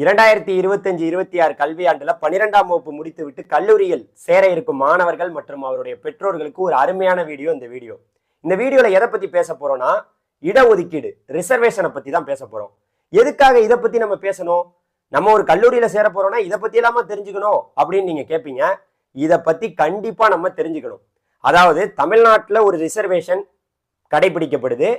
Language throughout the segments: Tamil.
இரண்டாயிரத்தி இருபத்தஞ்சு இருபத்தி ஆறு கல்வியாண்டுல பன்னிரெண்டாம் வகுப்பு முடித்துவிட்டு கல்லூரியில் சேர இருக்கும் மாணவர்கள் மற்றும் அவருடைய பெற்றோர்களுக்கு ஒரு அருமையான வீடியோ இந்த வீடியோ. இந்த வீடியோல எதை பத்தி பேச போறோம்னா இடஒதுக்கீடு ரிசர்வேஷனை பத்தி தான் பேச போறோம். எதுக்காக இதை பத்தி நம்ம பேசணும்? நம்ம ஒரு கல்லூரியில சேர போறோம்னா இதை பத்தி இல்லாம தெரிஞ்சுக்கணும் அப்படின்னு நீங்க கேட்பீங்க இதை பத்தி கண்டிப்பா நம்ம தெரிஞ்சுக்கணும். அதாவது தமிழ்நாட்டில் ஒரு ரிசர்வேஷன் கடைபிடிக்கப்படுது.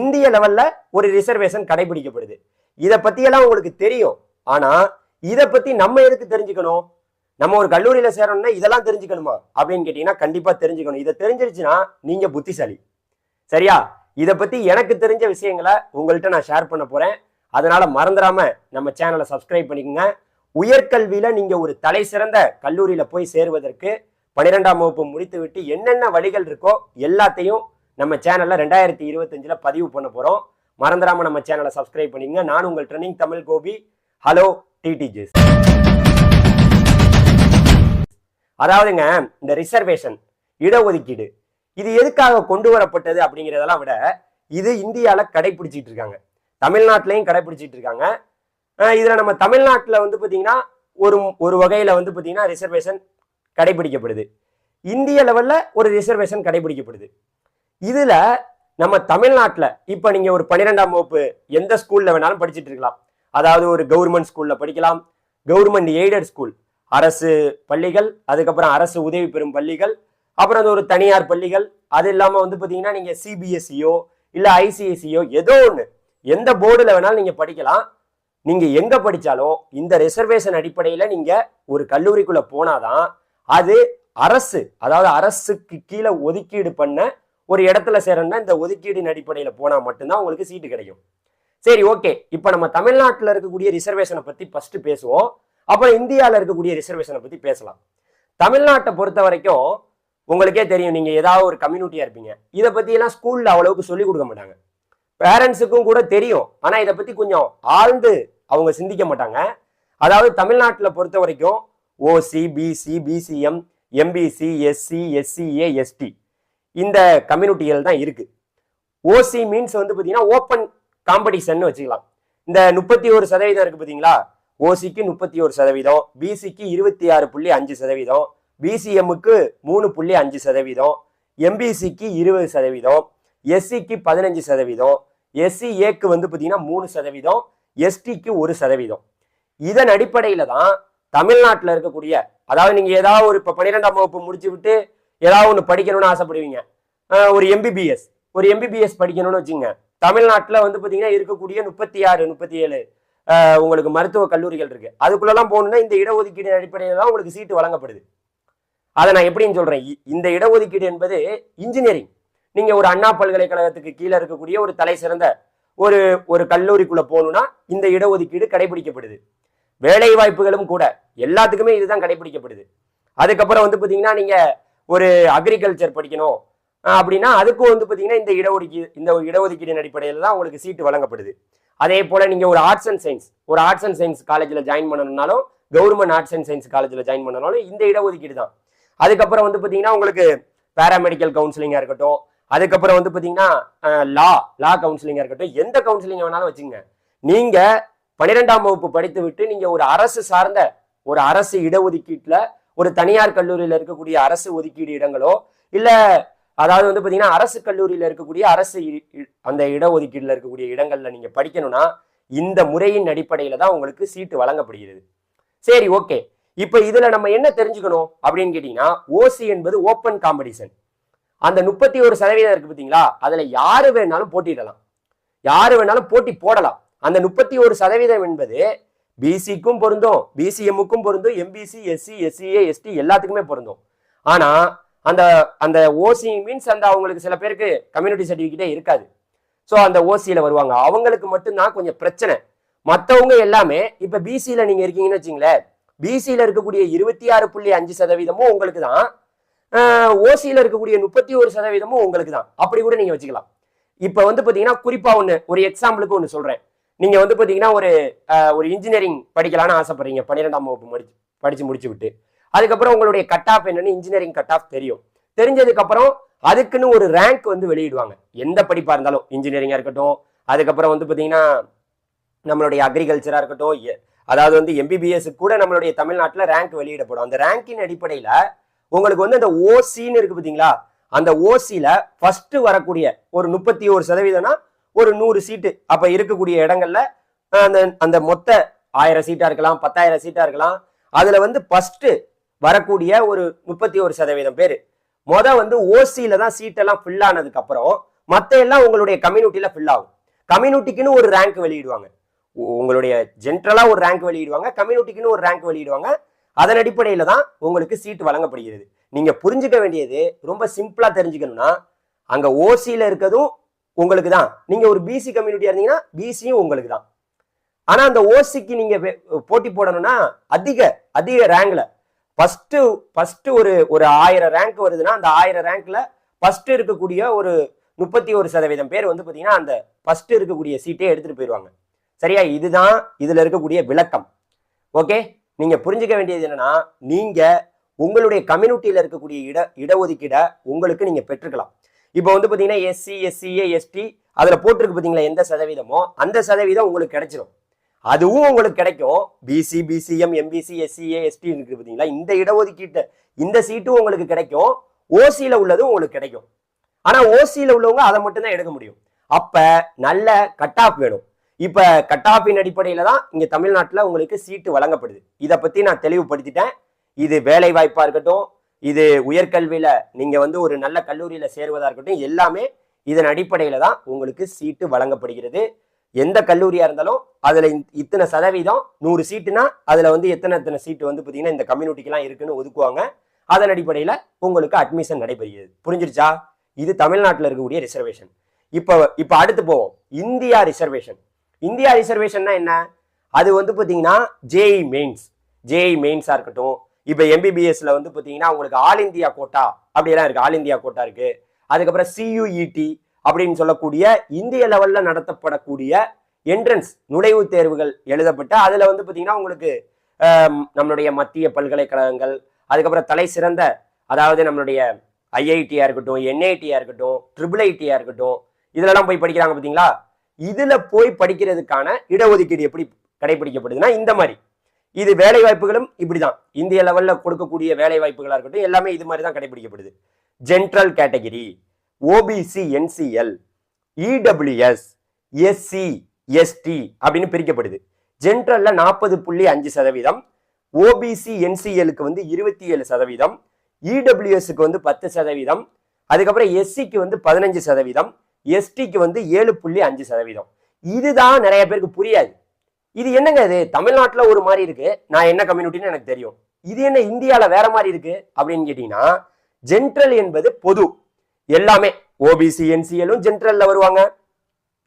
இந்திய லெவல்ல ஒரு ரிசர்வேஷன் கடைபிடிக்கப்படுது. இதை பத்தியெல்லாம் உங்களுக்கு தெரியும். ஆனா இதை பத்தி நம்ம எதுக்கு தெரிஞ்சுக்கணும்? நம்ம ஒரு கல்லூரியில சேரணும்னா இதெல்லாம் தெரிஞ்சுக்கணுமா? அப்படின்னு கேட்டீங்கன்னா கண்டிப்பா தெரிஞ்சுக்கணும். இதை தெரிஞ்சிருச்சுன்னா நீங்க புத்திசாலி. சரியா? இதை பத்தி எனக்கு தெரிஞ்ச விஷயங்களை உங்கள்கிட்ட நான் ஷேர் பண்ண போறேன். அதனால மறந்துடாம நம்ம சேனலை சப்ஸ்கிரைப் பண்ணிக்கோங்க. உயர்கல்வியில நீங்க ஒரு தலை சிறந்த கல்லூரியில போய் சேருவதற்கு பன்னிரெண்டாம் வகுப்பு முடித்து விட்டு என்னென்ன வழிகள் இருக்கோ எல்லாத்தையும் நம்ம சேனல்ல ரெண்டாயிரத்தி இருபத்தஞ்சுல பதிவு பண்ண போறோம். மறந்துடாம நம்ம சேனலை சப்ஸ்கிரைப் பண்ணிக்கங்க. நான் உங்கள் ட்ரெனிங் தமிழ் கோபி. ஹலோ டிடிஜிஸ் அதாவதுங்க இந்த ரிசர்வேஷன் இடஒதுக்கீடு இது எதுக்காக கொண்டு வரப்பட்டது அப்படிங்கிறதெல்லாம் விட இது இந்தியாவில் கடைபிடிச்சிட்டு இருக்காங்க. தமிழ்நாட்டிலையும் கடைபிடிச்சிட்டு இருக்காங்க. இதில் நம்ம தமிழ்நாட்டில் வந்து பார்த்தீங்கன்னா ஒரு ஒரு வகையில் வந்து பார்த்தீங்கன்னா ரிசர்வேஷன் கடைபிடிக்கப்படுது இந்திய லெவலில் ஒரு ரிசர்வேஷன் கடைபிடிக்கப்படுது இதில் நம்ம தமிழ்நாட்டில் இப்போ நீங்கள் ஒரு பன்னிரெண்டாம் வகுப்பு எந்த ஸ்கூலில் வேணாலும் படிச்சுட்டு இருக்கலாம். அதாவது ஒரு கவர்மெண்ட் ஸ்கூல்ல படிக்கலாம். Government aided school. அரசு பள்ளிகள் அதுக்கப்புறம் அரசு உதவி பெறும் பள்ளிகள் அப்புறம் அது ஒரு தனியார் பள்ளிகள். அது இல்லாமல் வந்து பார்த்தீங்கன்னா நீங்கள் சிபிஎஸ்சியோ இல்லை ஐசிஎஸ்சியோ ஏதோ ஒன்று எந்த போர்டில் வேணாலும் நீங்கள் படிக்கலாம். நீங்கள் எங்கே படித்தாலும் இந்த ரிசர்வேஷன் அடிப்படையில் நீங்கள் ஒரு கல்லூரிக்குள்ளே போனாதான் அது அரசு அதாவது அரசுக்கு கீழே ஒதுக்கீடு பண்ண ஒரு இடத்துல சேரணும்னா இந்த ஒதுக்கீடின் அடிப்படையில் போனால் மட்டும்தான் உங்களுக்கு சீட்டு கிடைக்கும். சரி ஓகே இப்போ நம்ம தமிழ்நாட்டில் இருக்கக்கூடிய ரிசர்வேஷனை பற்றி ஃபஸ்ட்டு பேசுவோம். அப்புறம் இந்தியாவில் இருக்கக்கூடிய ரிசர்வேஷனை பற்றி பேசலாம். தமிழ்நாட்டை பொறுத்த வரைக்கும் உங்களுக்கே தெரியும் நீங்கள் ஏதாவது ஒரு கம்யூனிட்டியாக இருப்பீங்க. இதை பற்றியெல்லாம் ஸ்கூலில் அவ்வளவுக்கு சொல்லிக் கொடுக்க மாட்டாங்க. பேரண்ட்ஸுக்கும் கூட தெரியும். ஆனால் இதை பற்றி கொஞ்சம் ஆழ்ந்து அவங்க சிந்திக்க மாட்டாங்க. அதாவது தமிழ்நாட்டில் பொறுத்த வரைக்கும் OC BC BCM MBC SC SCA ST இந்த கம்யூனிட்டிகள் தான் இருக்குது ஓசி மீன்ஸ் வந்து பார்த்தீங்கன்னா ஓப்பன் காம்படிஷன் வச்சுக்கலாம். இந்த முப்பத்தி ஒரு சதவீதம் இருக்கு பார்த்தீங்களா ஓசிக்கு முப்பத்தி ஒரு சதவீதம் பிசிக்கு இருபத்தி ஆறு புள்ளி அஞ்சு சதவீதம் பிசிஎம்முக்கு மூணு புள்ளி அஞ்சு சதவீதம் எம்பிசிக்கு இருபது சதவீதம் எஸ்சிக்கு பதினஞ்சு சதவீதம் எஸ்சி ஏக்கு வந்து பார்த்தீங்கன்னா மூணு சதவீதம் எஸ்டிக்கு ஒரு சதவீதம். இதன் அடிப்படையில தான் தமிழ்நாட்டில் இருக்கக்கூடிய அதாவது நீங்க ஏதாவது ஒரு இப்போ பன்னிரெண்டாம் வகுப்பு முடிச்சு விட்டு ஏதாவது ஒன்று படிக்கணும்னு ஆசைப்படுவீங்க. ஒரு எம்பிபிஎஸ் ஒரு எம்பிபிஎஸ் படிக்கணும்னு வச்சுங்க தமிழ்நாட்டில் வந்து பார்த்தீங்கன்னா இருக்கக்கூடிய முப்பத்தி ஆறு முப்பத்தி ஏழு உங்களுக்கு மருத்துவ கல்லூரிகள் இருக்கு. அதுக்குள்ளெல்லாம் போகணுன்னா இந்த இடஒதுக்கீடு அடிப்படையில் தான் உங்களுக்கு சீட்டு வழங்கப்படுது. அதை நான் எப்படின்னு சொல்கிறேன் இ- இந்த இடஒதுக்கீடு என்பது இன்ஜினியரிங். நீங்கள் ஒரு அண்ணா பல்கலைக்கழகத்துக்கு கீழே இருக்கக்கூடிய ஒரு தலை சிறந்த ஒரு ஒரு கல்லூரிக்குள்ளே போகணுன்னா இந்த இடஒதுக்கீடு கடைபிடிக்கப்படுது. வேலை வாய்ப்புகளும் கூட எல்லாத்துக்குமே இதுதான் கடைபிடிக்கப்படுது. அதுக்கப்புறம் வந்து பார்த்தீங்கன்னா நீங்கள் ஒரு அக்ரிகல்ச்சர் படிக்கணும். அப்படின்னா அதுக்கும் வந்து பார்த்தீங்கன்னா இந்த இடஒதுக்கீடு இந்த இடஒதுக்கீடின் அடிப்படையில் தான் உங்களுக்கு சீட்டு வழங்கப்படுது. அதே போல் நீங்கள் ஒரு ஆர்ட்ஸ் அண்ட் சயின்ஸ் ஒரு ஆர்ட்ஸ் அண்ட் சயின்ஸ் காலேஜில் ஜாயின் பண்ணணும்னாலும் கவர்மெண்ட் ஆர்ட்ஸ் அண்ட் சயின்ஸ் காலேஜில் ஜாயின் பண்ணனாலும் இந்த இடஒதுக்கீடு தான். அதுக்கப்புறம் வந்து பார்த்தீங்கன்னா உங்களுக்கு பேராமெடிக்கல் கவுன்சிலிங்காக இருக்கட்டும் அதுக்கப்புறம் வந்து பார்த்தீங்கன்னா லா லா கவுன்சிலிங்காக இருக்கட்டும் எந்த கவுன்சிலிங் வேணாலும் வச்சுங்க. நீங்கள் பன்னிரெண்டாம் வகுப்பு படித்து விட்டு நீங்கள் ஒரு அரசு சார்ந்த ஒரு அரசு இடஒதுக்கீட்டில் ஒரு தனியார் கல்லூரியில் இருக்கக்கூடிய அரசு ஒதுக்கீடு இடங்களோ இல்லை அதாவது வந்து பார்த்தீங்கன்னா அரசு கல்லூரியில் இருக்கக்கூடிய அரசு அந்த இடஒதுக்கீடுல இருக்கக்கூடிய இடங்களில் நீங்கள் படிக்கணும்னா இந்த முறையின் அடிப்படையில் தான் உங்களுக்கு சீட்டு வழங்கப்படுகிறது. சரி ஓகே. இப்போ இதில் நம்ம என்ன தெரிஞ்சுக்கணும் அப்படின்னு கேட்டிங்கன்னா ஓசி என்பது ஓப்பன் காம்படிஷன் அந்த முப்பத்தி ஒரு சதவீதம் இருக்கு பார்த்தீங்களா அதில் யார் வேணாலும் போட்டியிடலாம். யார் வேணாலும் போட்டி போடலாம். அந்த முப்பத்தி ஒரு சதவீதம் என்பது பிசிக்கும் பொருந்தும் பிசிஎம்முக்கும் பொருந்தும் எம்பிசி எஸ்சி எஸ்சிஏ எஸ்டி எல்லாத்துக்குமே பொருந்தும். ஆனால் அந்த அந்த ஓசி மீன்ஸ் அந்த அவங்களுக்கு சில பேருக்கு கம்யூனிட்டி சர்டிஃபிகேட்டே இருக்காது. ஸோ அந்த ஓசியில் வருவாங்க. அவங்களுக்கு மட்டும்தான் கொஞ்சம் பிரச்சனை. மற்றவங்க எல்லாமே இப்போ பிசியில் நீங்கள் இருக்கீங்கன்னு வச்சுங்களேன் பிசியில் இருக்கக்கூடிய இருபத்தி ஆறு புள்ளி அஞ்சு சதவீதமும் உங்களுக்கு தான் ஓசியில் இருக்கக்கூடிய முப்பத்தி ஒரு சதவீதமும் உங்களுக்கு தான். அப்படி கூட நீங்கள் வச்சுக்கலாம். இப்போ வந்து பார்த்தீங்கன்னா குறிப்பாக ஒன்று ஒரு எக்ஸாம்பிளுக்கு ஒன்று சொல்கிறேன் நீங்கள் வந்து பார்த்தீங்கன்னா ஒரு ஒரு இன்ஜினியரிங் படிக்கலான்னு ஆசைப்படுறீங்க. பன்னிரெண்டாம் வகுப்பு முடிச்சு படித்து முடிச்சு விட்டு அதுக்கப்புறம் உங்களுடைய கட் ஆஃப் என்னன்னு இன்ஜினியரிங் கட் ஆஃப் தெரியும். தெரிஞ்சதுக்கு அப்புறம் அதுக்குன்னு ஒரு ரேங்க் வந்து வெளியிடுவாங்க. எந்த படிப்பா இருந்தாலும் இன்ஜினியரிங்கா இருக்கட்டும் அதுக்கப்புறம் வந்து பாத்தீங்கன்னா நம்மளுடைய அக்ரிகல்ச்சரா இருக்கட்டும் அதாவது வந்து எம்பிபிஎஸ் கூட நம்மளுடைய தமிழ்நாட்டில் ரேங்க் வெளியிடப்படும். அந்த ரேங்கின் அடிப்படையில் உங்களுக்கு வந்து அந்த ஓசின்னு இருக்கு பார்த்தீங்களா அந்த ஓசியில் ஃபஸ்ட்டு வரக்கூடிய ஒரு முப்பத்தி ஒரு சதவீதம்னா ஒரு நூறு சீட்டு அப்போ இருக்கக்கூடிய இடங்கள்ல அந்த அந்த மொத்த ஆயிரம் சீட்டாக இருக்கலாம் பத்தாயிரம் சீட்டாக இருக்கலாம். அதில் வந்து ஃபஸ்ட்டு வரக்கூடிய ஒரு முப்பத்தி ஒரு சதவீதம் பேர். மொதல் வந்து ஓசியில தான் சீட்டெல்லாம் ஃபில் ஆனதுக்கு அப்புறம் மற்ற எல்லாம் உங்களுடைய கம்யூனிட்டியில ஃபில் ஆகும். கம்யூனிட்டிக்குன்னு ஒரு ரேங்க் வெளியிடுவாங்க. உங்களுடைய ஜென்ரலா ஒரு ரேங்க் வெளியிடுவாங்க கம்யூனிட்டிக்குன்னு ஒரு ரேங்க் வெளியிடுவாங்க. அதன் அடிப்படையில தான் உங்களுக்கு சீட் வழங்கப்படுகிறது. நீங்க புரிஞ்சுக்க வேண்டியது ரொம்ப சிம்பிளா தெரிஞ்சுக்கணும்னா அங்க ஓசியில இருக்கிறதும் உங்களுக்கு தான். நீங்க ஒரு பிசி கம்யூனிட்டியா இருந்தீங்கன்னா பிசியும் உங்களுக்கு தான். ஆனா அந்த ஓசிக்கு நீங்க போட்டி போடணும்னா அதிக அதிக ரேங்க்ல ஃபஸ்ட்டு ஃபஸ்ட்டு ஒரு ஒரு ஆயிரம் ரேங்க் வருதுன்னா அந்த ஆயிரம் ரேங்க்ல ஃபஸ்ட்டு இருக்கக்கூடிய ஒரு முப்பத்தி ஒரு சதவீதம் பேர் வந்து பார்த்தீங்கன்னா அந்த ஃபஸ்ட்டு இருக்கக்கூடிய சீட்டே எடுத்துகிட்டு போயிடுவாங்க சரியா? இதுதான் இதில் இருக்கக்கூடிய விளக்கம். ஓகே நீங்கள் புரிஞ்சுக்க வேண்டியது என்னன்னா நீங்கள் உங்களுடைய கம்யூனிட்டியில் இருக்கக்கூடிய இட இடஒதுக்கீட உங்களுக்கு நீங்கள் பெற்றுக்கலாம். இப்போ வந்து பார்த்தீங்கன்னா எஸ்சி எஸ்சிஏ எஸ்டி அதில் போட்டிருக்கு பார்த்தீங்களா எந்த சதவீதமோ அந்த சதவீதம் உங்களுக்கு கிடைச்சிடும் அதுவும் உங்களுக்கு கிடைக்கும். BC BCM MBC SCA ST இருக்கு பார்த்தீங்களா? இந்த இடஒதுக்கீட்டு இந்த சீட்டும் உங்களுக்கு கிடைக்கும். ஓசியில் உள்ளதும் உங்களுக்கு கிடைக்கும். ஆனால் ஓசியில் உள்ளவங்க அதை மட்டும்தான் எடுக்க முடியும். அப்போ நல்ல கட் ஆஃப் வேணும். இப்போ கட் ஆஃபின் அடிப்படையில் தான் இங்கே தமிழ்நாட்டில் உங்களுக்கு சீட்டு வழங்கப்படுது. இதை பற்றி நான் தெளிவுபடுத்திட்டேன். இது வேலை வாய்ப்பாக இருக்கட்டும் இது உயர்கல்வியில் நீங்கள் வந்து ஒரு நல்ல கல்லூரியில் சேருவதாக இருக்கட்டும் எல்லாமே இதன் அடிப்படையில் தான் உங்களுக்கு சீட்டு வழங்கப்படுகிறது. எந்த கல்லூரியா இருந்தாலும் அதுல இத்தனை சதவீதம் நூறு சீட்டுனா அதுல வந்து எத்தனை எத்தனை சீட்டு வந்து பாத்தீங்கன்னா இந்த கம்யூனிட்டிக்கெல்லாம் இருக்குன்னு ஒதுக்குவாங்க. அதன் அடிப்படையில உங்களுக்கு அட்மிஷன் நடைபெறுகிறது. புரிஞ்சிருச்சா? இது தமிழ்நாட்டில் இருக்கக்கூடிய ரிசர்வேஷன் இப்போ இப்போ அடுத்து போவோம். இந்தியா ரிசர்வேஷன் இந்தியா ரிசர்வேஷன்னா என்ன? அது வந்து பார்த்தீங்கன்னா ஜேஇ மெயின்ஸ் ஜேஇ மெயின்ஸாக இருக்கட்டும். இப்போ எம்பிபிஎஸ்ல வந்து பார்த்தீங்கன்னா உங்களுக்கு ஆல் இந்தியா கோட்டா அப்படியெல்லாம் இருக்குது ஆல் இந்தியா கோட்டா இருக்குது அதுக்கப்புறம் சியூஇடி அப்படின்னு சொல்லக்கூடிய இந்திய லெவல்ல நடத்தப்படக்கூடிய என்ட்ரன்ஸ் நுழைவுத் தேர்வுகள் எழுதப்பட்ட அதுல வந்து பார்த்தீங்கன்னா உங்களுக்கு நம்மளுடைய மத்திய பல்கலைக்கழகங்கள் அதுக்கப்புறம் தலை சிறந்த அதாவது நம்மளுடைய ஐஐடியா இருக்கட்டும் என்ஐடியா இருக்கட்டும் ட்ரிபிள் ஐடியா இருக்கட்டும் இதுலலாம் போய் படிக்கிறாங்க பார்த்தீங்களா இதுல போய் படிக்கிறதுக்கான இடஒதுக்கீடு எப்படி கடைபிடிக்கப்படுதுன்னா இந்த மாதிரி. இது வேலை வாய்ப்புகளும் இப்படிதான். இந்திய லெவல்ல கொடுக்கக்கூடிய வேலை வாய்ப்புகளா இருக்கட்டும் எல்லாமே இது மாதிரி தான் கடைபிடிக்கப்படுது. General category OBC NCL EWS SC ST அப்படின்னு பிரிக்கப்படுது. ஜென்ரல்ல நாற்பது புள்ளி அஞ்சு சதவீதம் ஓபிசி என்சிஎலுக்கு வந்து இருபத்தி ஏழு சதவீதம் இடபிள்யூஎஸ்க்கு வந்து பத்து சதவீதம் அதுக்கப்புறம் எஸ்சிக்கு வந்து பதினஞ்சு சதவீதம் எஸ்டிக்கு வந்து ஏழு புள்ளி அஞ்சு சதவீதம். இதுதான் நிறைய பேருக்கு புரியாது. இது என்னங்க இது? தமிழ்நாட்டில் ஒரு மாதிரி இருக்கு. நான் என்ன கம்யூனிட்டின்னு எனக்கு தெரியும். இது என்ன இந்தியாவில் வேற மாதிரி இருக்கு அப்படின்னு கேட்டீங்கன்னா ஜென்ரல் என்பது பொது. எல்லாமே ஓபிசி என்சிஎலும் ஜென்ரல்ல வருவாங்க.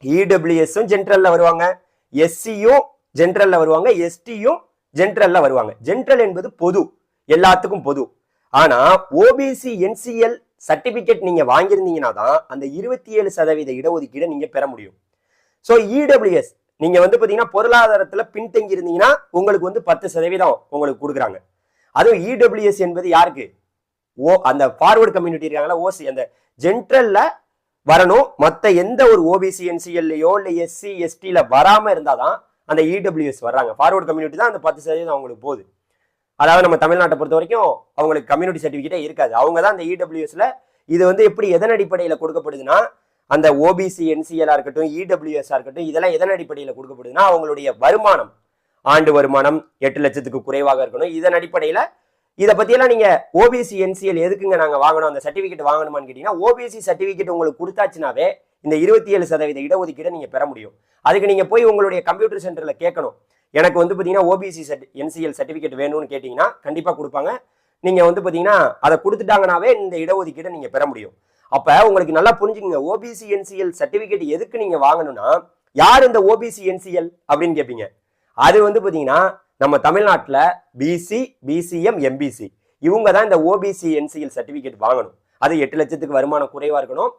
இடபிள்யூஎஸும் ஜென்ரல்ல வருவாங்க. எஸ்சியும் ஜென்ரல்ல வருவாங்க. எஸ்டியும் ஜென்ரல்ல வருவாங்க. ஜென்ரல் என்பது பொது. எல்லாத்துக்கும் பொது. ஆனா ஓபிசி என்சிஎல் சர்டிபிகேட் நீங்க வாங்கியிருந்தீங்கன்னா தான் அந்த இருபத்தி ஏழு சதவீத இடஒதுக்கீடை நீங்க பெற முடியும். ஸோ இடபிள்யூஎஸ் நீங்க வந்து பாத்தீங்கன்னா பொருளாதாரத்துல பின்தங்கி இருந்தீங்கன்னா உங்களுக்கு வந்து பத்து சதவீதம் உங்களுக்கு கொடுக்குறாங்க. அதுவும் இடபிள்யூஎஸ் என்பது யாருக்கு? ஓ அந்த ஃபார்வர்டு கம்யூனிட்டி இருக்காங்களா ஓசி அந்த ஜென்ரல்ல வரணும். மற்ற எந்த ஒரு ஓபிசி என்சிஎல்லையோ இல்லை எஸ்சி எஸ்டியில் வராமல் இருந்தால் தான் அந்த இடபிள்யூஎஸ் வர்றாங்க. ஃபார்வர்டு கம்யூனிட்டி தான் அந்த பத்து சதவீதம் அவங்களுக்கு போகுது. அதாவது நம்ம தமிழ்நாட்டை பொறுத்த வரைக்கும் அவங்களுக்கு கம்யூனிட்டி சர்டிஃபிகேட்டே இருக்காது. அவங்க தான் அந்த இடபிள்யூஎஸ்ல இது வந்து எப்படி எதன் அடிப்படையில் கொடுக்கப்படுதுன்னா அந்த ஓபிசி என்சிஎலா இருக்கட்டும் இடபிள்யூஎஸ்ஆ இருக்கட்டும் இதெல்லாம் எதன் அடிப்படையில் கொடுக்கப்படுதுன்னா அவங்களுடைய வருமானம் ஆண்டு வருமானம் எட்டு லட்சத்துக்கு குறைவாக இருக்கணும். இதன் அடிப்படையில் இதை பத்தியெல்லாம் நீங்க ஓபிசி என்சிஎல் எதுக்குங்க நாங்க வாங்கணும்? அந்த சர்டிபிகேட் வாங்கணுமான்னு கேட்டீங்கன்னா ஓபிசி சர்டிபிகேட் உங்களுக்கு கொடுத்தாச்சுனாவே இந்த இருபத்தி ஏழு சதவீத இடஒதுக்கீடை நீங்க பெற முடியும். அதுக்கு நீங்க போய் உங்களுடைய கம்ப்யூட்டர் சென்டர்ல கேட்கணும். எனக்கு வந்து பாத்தீங்கன்னா ஓபிசி என்சிஎல் சர்டிபிகேட் வேணும்னு கேட்டீங்கன்னா கண்டிப்பா கொடுப்பாங்க. நீங்க வந்து பாத்தீங்கன்னா அதை கொடுத்துட்டாங்கனாவே இந்த இடஒதுக்கீடை நீங்க பெற முடியும். அப்ப உங்களுக்கு நல்லா புரிஞ்சுக்கங்க ஓபிசி என்சிஎல் சர்டிபிகேட் எதுக்கு நீங்க வாங்கணும்னா யார் இந்த ஓபிசி என்சிஎல் அப்படின்னு கேட்பீங்க அது வந்து பாத்தீங்கன்னா நம்ம தமிழ்நாட்டில் பிசி பிசிஎம் எம்பிசி இவங்க தான் இந்த ஓபிசி என்சிஎல் சர்டிஃபிகேட் வாங்கணும். அது எட்டு லட்சத்துக்கு வருமானம் குறைவாக இருக்கணும்.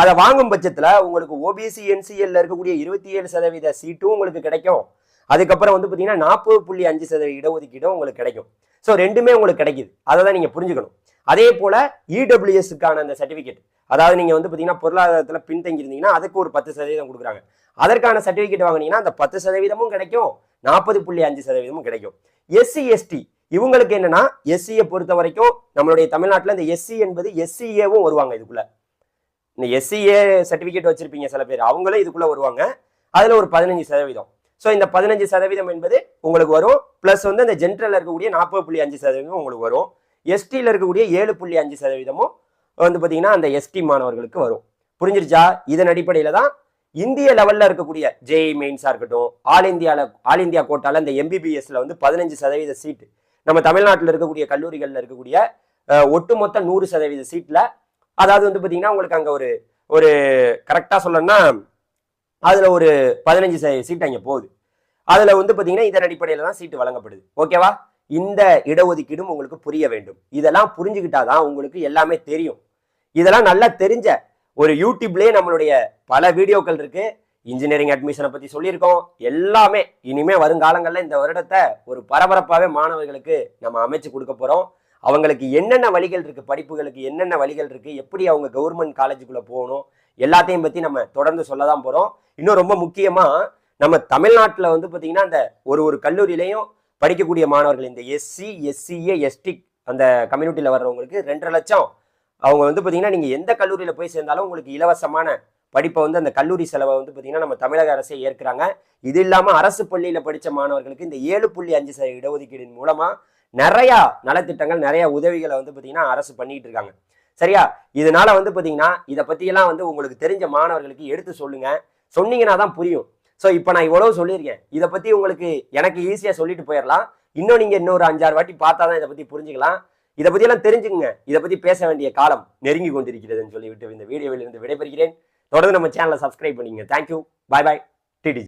அதை வாங்கும் பட்சத்தில் உங்களுக்கு ஓபிசி என்சிஎல்ல இருக்கக்கூடிய இருபத்தி ஏழு சதவீத சீட்டும் உங்களுக்கு கிடைக்கும். அதுக்கப்புறம் வந்து பார்த்தீங்கன்னா நாற்பது புள்ளி அஞ்சு சதவீத இடஒதுக்கீடும் உங்களுக்கு கிடைக்கும். ஸோ ரெண்டுமே உங்களுக்கு கிடைக்குது. அதை தான் நீங்கள் புரிஞ்சுக்கணும். அதே போல இடபிள்யூஎஸ்க்கான அந்த சர்டிஃபிகேட் அதாவது நீங்கள் வந்து பார்த்தீங்கன்னா பொருளாதாரத்தில் பின்தங்கி இருந்தீங்கன்னா அதுக்கு ஒரு பத்து சதவீதம் கொடுக்குறாங்க. அதற்கான சர்டிபிகேட் வாங்குனீங்கன்னா அந்த பத்து சதவீதமும் கிடைக்கும் நாற்பது புள்ளி அஞ்சு சதவீதமும் கிடைக்கும். எஸ்சி எஸ்டி இவங்களுக்கு என்னன்னா எஸ்சியை பொறுத்த வரைக்கும் நம்மளுடைய தமிழ்நாட்டில் இந்த எஸ்சி என்பது எஸ்சிஏவும் வருவாங்க இதுக்குள்ள. இந்த எஸ்சிஏ சர்டிபிகேட் வச்சிருப்பீங்க சில பேர் அவங்களும் இதுக்குள்ள வருவாங்க. அதுல ஒரு பதினஞ்சு சதவீதம். ஸோ இந்த பதினஞ்சு சதவீதம் என்பது உங்களுக்கு வரும். ப்ளஸ் வந்து அந்த ஜென்ரலில் இருக்கக்கூடிய நாற்பது புள்ளி அஞ்சு சதவீதம் உங்களுக்கு வரும். எஸ்டியில் இருக்கக்கூடிய ஏழு புள்ளி அஞ்சு சதவீதமும் வந்து பார்த்தீங்கன்னா அந்த எஸ்டி மாணவர்களுக்கு வரும். புரிஞ்சிருச்சா? இதன் அடிப்படையில் தான் இந்திய லெவல்ல இருக்கக்கூடிய ஜேஇ மெயின்ஸாக இருக்கட்டும் ஆல் இந்தியாவில் ஆல் இந்தியா கோட்டால இந்த எம்பிபிஎஸ்ல வந்து பதினஞ்சு சதவீத சீட்டு நம்ம தமிழ்நாட்டில் இருக்கக்கூடிய கல்லூரிகளில் இருக்கக்கூடிய ஒட்டுமொத்த நூறு சதவீத சீட்டில் அதாவது வந்து பார்த்தீங்கன்னா உங்களுக்கு அங்கே ஒரு ஒரு கரெக்டாக சொல்லணும்னா அதில் ஒரு பதினஞ்சு சீட் அங்கே போகுது. அதில் வந்து பார்த்தீங்கன்னா இதன் அடிப்படையில் தான் சீட்டு வழங்கப்படுது. ஓகேவா இந்த இடஒதுக்கீடும் உங்களுக்கு புரிய வேண்டும். இதெல்லாம் புரிஞ்சுக்கிட்டாதான் உங்களுக்கு எல்லாமே தெரியும். இதெல்லாம் நல்லா தெரிஞ்ச ஒரு யூடியூப்லேயே நம்மளுடைய பல வீடியோக்கள் இருக்கு. இன்ஜினியரிங் அட்மிஷனை பற்றி சொல்லியிருக்கோம். எல்லாமே இனிமே வருங்காலங்களில் இந்த வருடத்தை ஒரு பரபரப்பாகவே மாணவர்களுக்கு நம்ம அமைச்சு கொடுக்க போகிறோம் அவங்களுக்கு என்னென்ன வழிகள் இருக்கு? படிப்புகளுக்கு என்னென்ன வழிகள் இருக்கு? எப்படி அவங்க கவர்மெண்ட் காலேஜுக்குள்ள போகணும்? எல்லாத்தையும் பத்தி நம்ம தொடர்ந்து சொல்ல தான் போறோம். இன்னும் ரொம்ப முக்கியமா நம்ம தமிழ்நாட்டில் வந்து பார்த்தீங்கன்னா அந்த ஒரு ஒரு கல்லூரியிலையும் படிக்கக்கூடிய மாணவர்கள் இந்த எஸ்சி எஸ்சிஏ எஸ்டி அந்த கம்யூனிட்டியில் வர்றவங்களுக்கு ரெண்டரை லட்சம். அவங்க வந்து பார்த்தீங்கன்னா நீங்கள் எந்த கல்லூரியில் போய் சேர்ந்தாலும் உங்களுக்கு இலவசமான படிப்பை வந்து அந்த கல்லூரி செலவை வந்து பார்த்தீங்கன்னா நம்ம தமிழக அரசே ஏற்கிறாங்க. இது இல்லாமல் அரசு பள்ளியில் படித்த மாணவர்களுக்கு இந்த ஏழு புள்ளி அஞ்சு சதவீத இடஒதுக்கீடின் மூலமாக நிறையா நலத்திட்டங்கள் நிறையா உதவிகளை வந்து பார்த்தீங்கன்னா அரசு பண்ணிட்டு இருக்காங்க. சரியா? இதனால வந்து பார்த்தீங்கன்னா இதை பற்றியெல்லாம் வந்து உங்களுக்கு தெரிஞ்ச மாணவர்களுக்கு எடுத்து சொல்லுங்க. சொன்னீங்கன்னா தான் புரியும். ஸோ இப்போ நான் இவ்வளவு சொல்லியிருக்கேன். இதை பற்றி உங்களுக்கு எனக்கு ஈஸியாக சொல்லிட்டு போயிடலாம் இன்னும் நீங்கள் இன்னொரு அஞ்சாறு வாட்டி பார்த்தா தான் இதை பற்றி புரிஞ்சுக்கலாம். இதை பற்றியெல்லாம் தெரிஞ்சுக்கங்க. இதை பற்றி பேச வேண்டிய காலம் நெருங்கி கொண்டிருக்கிறதுன்னு சொல்லிவிட்டு இந்த வீடியோவில் இருந்து விடைபெறுகிறேன். தொடர்ந்து நம்ம சேனலை சப்ஸ்கிரைப் பண்ணிங்க தேங்க்யூ பாய் பாய் டிடி